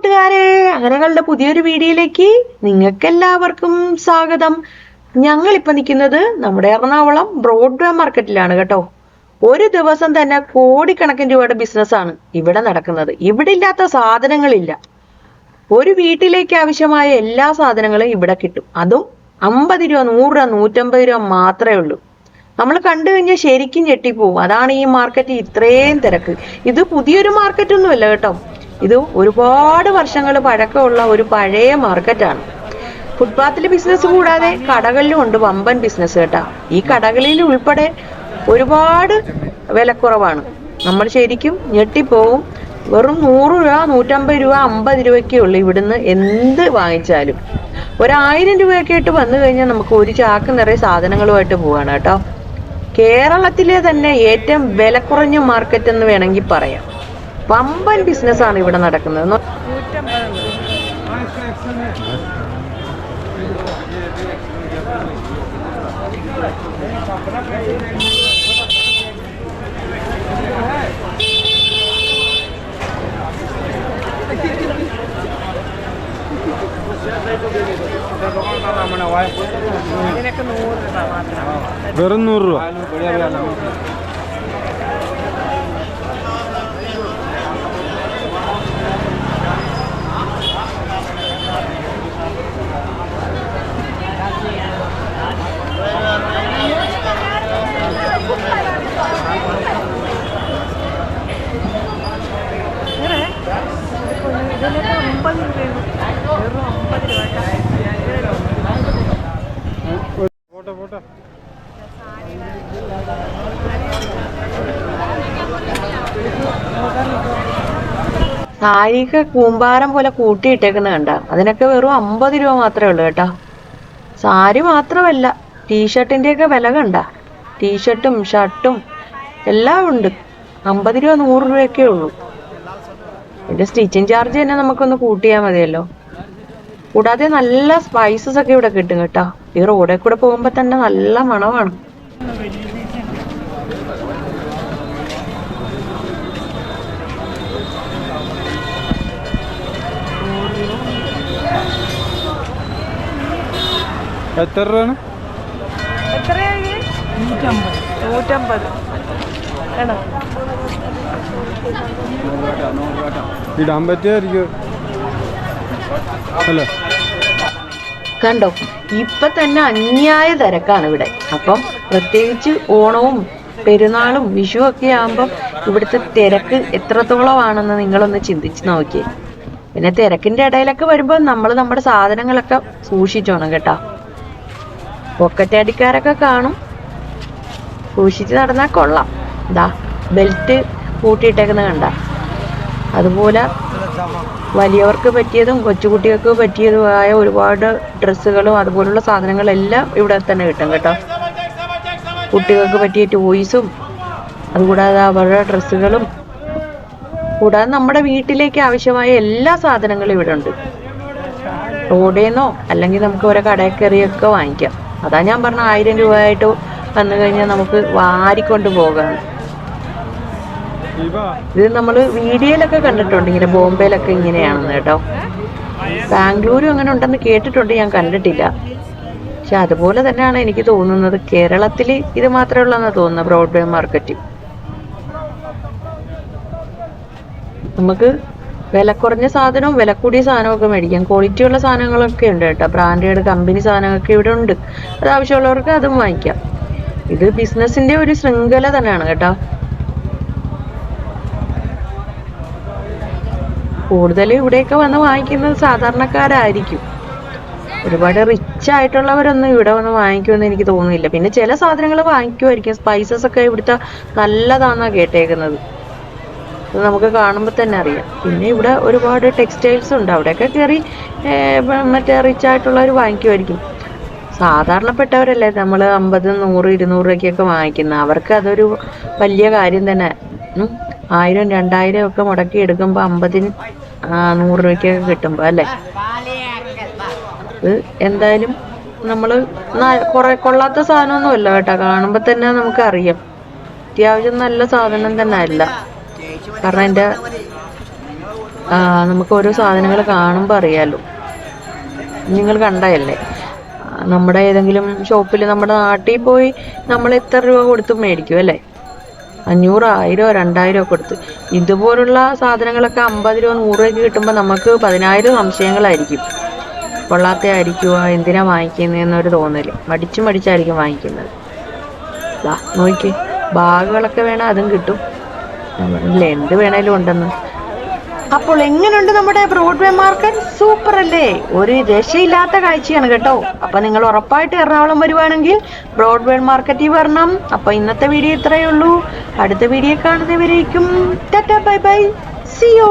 കൂട്ടുകാരെ അങ്ങനെകളുടെ പുതിയൊരു വീഡിയോയിലേക്ക് നിങ്ങൾക്കെല്ലാവർക്കും സ്വാഗതം. ഞങ്ങൾ ഇപ്പൊ നിൽക്കുന്നത് നമ്മുടെ എറണാകുളം ബ്രോഡ്വേ മാർക്കറ്റിലാണ് കേട്ടോ. ഒരു ദിവസം തന്നെ കോടിക്കണക്കിന് രൂപയുടെ ബിസിനസ്സാണ് ഇവിടെ നടക്കുന്നത്. ഇവിടെ ഇല്ലാത്ത സാധനങ്ങളില്ല. ഒരു വീട്ടിലേക്ക് ആവശ്യമായ എല്ലാ സാധനങ്ങളും ഇവിടെ കിട്ടും. അതും അമ്പത് രൂപ നൂറ് രൂപ നൂറ്റമ്പത് രൂപ മാത്രമേ ഉള്ളൂ. നമ്മൾ കണ്ടു കഴിഞ്ഞാൽ ശരിക്കും ഞെട്ടിപ്പോവും. അതാണ് ഈ മാർക്കറ്റ് ഇത്രയും തിരക്ക്. ഇത് പുതിയൊരു മാർക്കറ്റ് ഒന്നുമല്ല കേട്ടോ. ഇത് ഒരുപാട് വർഷങ്ങൾ പഴക്കമുള്ള ഒരു പഴയ മാർക്കറ്റാണ് ഫുട്പാത്തിൽ ബിസിനസ് കൂടാതെ കടകളിലും ഉണ്ട് വമ്പൻ ബിസിനസ് കേട്ടാ. ഈ കടകളിൽ ഉൾപ്പെടെ ഒരുപാട് വിലക്കുറവാണ്. നമ്മൾ ശരിക്കും ഞെട്ടിപ്പോവും. വെറും നൂറ് രൂപ നൂറ്റമ്പത് രൂപ അമ്പത് രൂപയ്ക്കേ ഉള്ളൂ ഇവിടുന്ന് എന്ത് വാങ്ങിച്ചാലും. ഒരായിരം രൂപയൊക്കെ ആയിട്ട് വന്നു കഴിഞ്ഞാൽ നമുക്ക് ഒരു ചാക്ക് നിറയെ സാധനങ്ങളുമായിട്ട് പോവാണ് കേട്ടോ. കേരളത്തിലെ തന്നെ ഏറ്റവും വില കുറഞ്ഞ മാർക്കറ്റ് എന്ന് വേണമെങ്കിൽ പറയാം. വമ്പൻ ബിസിനസ്സാണ് ഇവിടെ നടക്കുന്നത്. വെറും നൂറ് രൂപ. സാരിയൊക്കെ കൂമ്പാരം പോലെ കൂട്ടിയിട്ടേക്കുന്ന കണ്ട. അതിനൊക്കെ വെറും അമ്പത് രൂപ മാത്രമേ ഉള്ളൂ കേട്ടോ. സാരി മാത്രമല്ല ടീഷർട്ടിന്റെയൊക്കെ വില കണ്ട. ടീഷർട്ടും ഷർട്ടും എല്ലാം ഉണ്ട്. അമ്പത് രൂപ നൂറ് രൂപയൊക്കെ ഉള്ളൂ. ഇതിന്റെ സ്റ്റിച്ചിങ് ചാർജ് തന്നെ നമുക്കൊന്ന് കൂട്ടിയാൽ മതിയല്ലോ. കൂടാതെ നല്ല സ്പൈസസ് ഒക്കെ ഇവിടെ കിട്ടും കേട്ടോ. ഈ റോഡിൽ കൂടെ പോകുമ്പോൾ തന്നെ നല്ല മണമാണ്. എത്ര രൂപയാണ്? ഇടാൻ പറ്റിയായിരിക്കും. അല്ലേ? കണ്ടോ? ഇപ്പൊ തന്നെ അന്യായ തിരക്കാണ് ഇവിടെ. അപ്പം പ്രത്യേകിച്ച് ഓണവും പെരുന്നാളും വിഷു ഒക്കെ ആകുമ്പോ ഇവിടുത്തെ തിരക്ക് എത്രത്തോളമാണെന്ന് നിങ്ങളൊന്ന് ചിന്തിച്ച് നോക്കിയേ. പിന്നെ തിരക്കിന്റെ ഇടയിലൊക്കെ വരുമ്പോൾ നമ്മൾ നമ്മുടെ സാധനങ്ങളൊക്കെ സൂക്ഷിച്ചോണം കേട്ടോ. പോക്കറ്റ് അടിക്കാരൊക്കെ കാണും. സൂക്ഷിച്ച് നടന്നാൽ കൊള്ളാം. ഇതാ ബെൽറ്റ് കൂട്ടിയിട്ടേക്കുന്നത് കണ്ട. അതുപോലെ വലിയവർക്ക് പറ്റിയതും കൊച്ചുകുട്ടികൾക്ക് പറ്റിയതുമായ ഒരുപാട് ഡ്രസ്സുകളും അതുപോലുള്ള സാധനങ്ങളെല്ലാം ഇവിടെ തന്നെ കിട്ടും കേട്ടോ. കുട്ടികൾക്ക് പറ്റിയ ടോയ്സും അതുകൂടാതെ അവരുടെ ഡ്രസ്സുകളും. കൂടാതെ നമ്മുടെ വീട്ടിലേക്ക് ആവശ്യമായ എല്ലാ സാധനങ്ങളും ഇവിടെ ഉണ്ട്. റോഡിൽ നിന്നോ അല്ലെങ്കിൽ നമുക്ക് ഓരോ കടയിൽ വാങ്ങിക്കാം. അതാ ഞാൻ പറഞ്ഞ ആയിരം രൂപയായിട്ട് വന്നു കഴിഞ്ഞാൽ നമുക്ക് വാരിക്കൊണ്ട് പോകാം. ഇത് നമ്മൾ വീഡിയോയിലൊക്കെ കണ്ടിട്ടുണ്ട് ഇങ്ങനെ ബോംബെയിലൊക്കെ ഇങ്ങനെയാണെന്ന് കേട്ടോ. ബാംഗ്ലൂരും അങ്ങനെ ഉണ്ടെന്ന് കേട്ടിട്ടുണ്ട് ഞാൻ കണ്ടിട്ടില്ല. പക്ഷെ അതുപോലെ തന്നെയാണ് എനിക്ക് തോന്നുന്നത് കേരളത്തിൽ ഇത് മാത്രമേ ഉള്ളെന്ന് തോന്നുന്നു ബ്രോഡ്ബാൻഡ് മാർക്കറ്റ്. നമുക്ക് വില കുറഞ്ഞ സാധനവും വില കൂടിയ സാധനവും ഒക്കെ മേടിക്കാം. ക്വാളിറ്റി ഉള്ള സാധനങ്ങളൊക്കെ ഉണ്ട് കേട്ടോ. ബ്രാൻഡഡ് കമ്പനി സാധനങ്ങളൊക്കെ ഇവിടെ ഉണ്ട്. അത് ആവശ്യമുള്ളവർക്ക് അതും വാങ്ങിക്കാം. ഇത് ബിസിനസിന്റെ ഒരു ശൃംഖല തന്നെയാണ് കേട്ടോ. കൂടുതലും ഇവിടെയൊക്കെ വന്ന് വാങ്ങിക്കുന്നത് സാധാരണക്കാരായിരിക്കും. ഒരുപാട് റിച്ച് ആയിട്ടുള്ളവരൊന്നും ഇവിടെ വന്ന് വാങ്ങിക്കുമെന്ന് എനിക്ക് തോന്നുന്നില്ല. പിന്നെ ചില സാധനങ്ങൾ വാങ്ങിക്കുമായിരിക്കും. സ്പൈസസ് ഒക്കെ ഇവിടുത്തെ നല്ലതാണെന്നാണ് കേട്ടേക്കുന്നത്. നമുക്ക് കാണുമ്പോൾ തന്നെ അറിയാം. പിന്നെ ഇവിടെ ഒരുപാട് ടെക്സ്റ്റൈൽസ് ഉണ്ട്. അവിടെയൊക്കെ കയറി മറ്റേ റിച്ച് ആയിട്ടുള്ളവർ വാങ്ങിക്കുമായിരിക്കും സാധാരണപ്പെട്ടവരല്ലേ നമ്മൾ അമ്പത് നൂറ് ഇരുന്നൂറ് രൂപയ്ക്കൊക്കെ വാങ്ങിക്കുന്നത് അവർക്ക് അതൊരു വലിയ കാര്യം തന്നെ. ആയിരം രണ്ടായിരം ഒക്കെ മുടക്കി എടുക്കുമ്പോൾ അമ്പതിന് നൂറ് രൂപയ്ക്കൊക്കെ കിട്ടുമ്പോൾ അല്ലേ? എന്തായാലും നമ്മൾ കുറെ കൊള്ളാത്ത സാധനമൊന്നുമല്ല കേട്ടോ. കാണുമ്പോൾ തന്നെ നമുക്ക് അറിയാം അത്യാവശ്യം നല്ല സാധനം തന്നെ അല്ല. കാരണം എന്റെ നമുക്ക് ഓരോ സാധനങ്ങൾ കാണുമ്പോൾ അറിയാമല്ലോ നിങ്ങൾ കണ്ടതല്ലേ? നമ്മുടെ ഏതെങ്കിലും ഷോപ്പിൽ നമ്മുടെ നാട്ടിൽ പോയി നമ്മൾ എത്ര രൂപ കൊടുത്ത് മേടിക്കും അല്ലേ? അഞ്ഞൂറ് ആയിരോ രണ്ടായിരോ കൊടുത്ത്. ഇതുപോലുള്ള സാധനങ്ങളൊക്കെ അമ്പത് രൂപ നൂറ് രൂപയ്ക്ക് കിട്ടുമ്പോൾ നമുക്ക് പതിനായിരം സംശയങ്ങളായിരിക്കും. കൊള്ളാത്ത ആയിരിക്കുക എന്തിനാ വാങ്ങിക്കുന്നതെന്നൊരു തോന്നൽ. മടിച്ചു മടിച്ചായിരിക്കും വാങ്ങിക്കുന്നത്. നോക്കി ബാഗുകളൊക്കെ വേണം അതും കിട്ടും. ഇല്ല എന്ത് വേണേലും ഉണ്ടെന്ന്. അപ്പോൾ എങ്ങനെയുണ്ട് നമ്മുടെ ബ്രോഡ്വേ മാർക്കറ്റ്? സൂപ്പർ അല്ലേ? ഒരു രക്ഷയില്ലാത്ത കാഴ്ചയാണ് കേട്ടോ. അപ്പൊ നിങ്ങൾ ഉറപ്പായിട്ട് എറണാകുളം വരുവാണെങ്കിൽ ബ്രോഡ്വേ മാർക്കറ്റിൽ വരണം. അപ്പൊ ഇന്നത്തെ വീഡിയോ ഇത്രയേ ഉള്ളൂ. അടുത്ത വീഡിയോ കാണുന്നവരേക്കും. Tata bye bye. സിയോ